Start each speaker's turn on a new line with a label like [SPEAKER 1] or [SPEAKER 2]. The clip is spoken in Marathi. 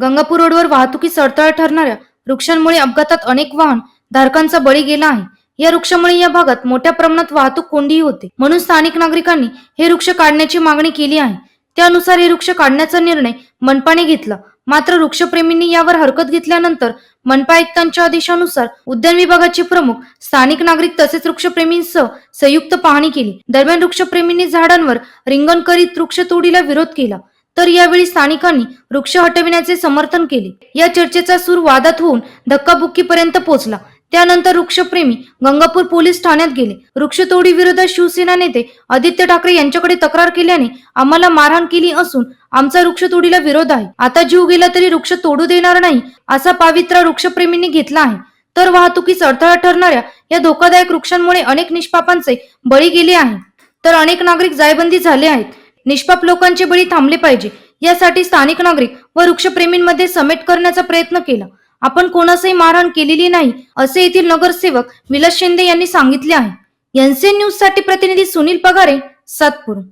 [SPEAKER 1] गंगापूर रोडवर वाहतुकीस अडथळा ठरणाऱ्या वृक्षांमुळे अपघातात अनेक वाहन धारकांचा बळी गेला आहे. या वृक्षामुळे या भागात मोठ्या प्रमाणात वाहतूक कोंडीही होते. म्हणून स्थानिक नागरिकांनी हे वृक्ष काढण्याची मागणी केली आहे. त्यानुसार हे वृक्ष काढण्याचा निर्णय मनपाने घेतला. मात्र वृक्षप्रेमींनी यावर हरकत घेतल्यानंतर मनपा आयुक्तांच्या आदेशानुसार उद्यान विभागाचे प्रमुख स्थानिक नागरिक तसेच वृक्षप्रेमींसह संयुक्त पाहणी केली. दरम्यान वृक्षप्रेमींनी झाडांवर रिंगण करीत वृक्षतोडीला विरोध केला. तर यावेळी स्थानिकांनी वृक्ष हटविण्याचे समर्थन केले. या चर्चेचा सूर वादात होऊन धक्काबुक्कीपर्यंत पोहोचला. त्यानंतर वृक्षप्रेमी गंगापूर पोलीस ठाण्यात गेले. वृक्षतोडी विरोधात शिवसेना नेते आदित्य ठाकरे यांच्याकडे तक्रार केल्याने आम्हाला मारहाण केली असून आमचा वृक्षतोडीला विरोध आहे. आता जीव गेला तरी वृक्ष तोडू देणार नाही असा पावित्रा वृक्षप्रेमींनी घेतला आहे. तर वाहतुकीस अडथळा ठरणाऱ्या या धोकादायक वृक्षांमुळे अनेक निष्पापांचे बळी गेले आहे. तर अनेक नागरिक जायबंदी झाले आहेत. निष्पाप लोकांचे बळी थांबले पाहिजे. यासाठी स्थानिक नागरिक व वृक्षप्रेमींमध्ये समेट करण्याचा प्रयत्न केला. आपण कोणासही मारहाण केलेली नाही असे येथील नगरसेवक विलास शिंदे यांनी सांगितले आहे. एनसीएन न्यूजसाठी प्रतिनिधी सुनील पगारे सातपूर.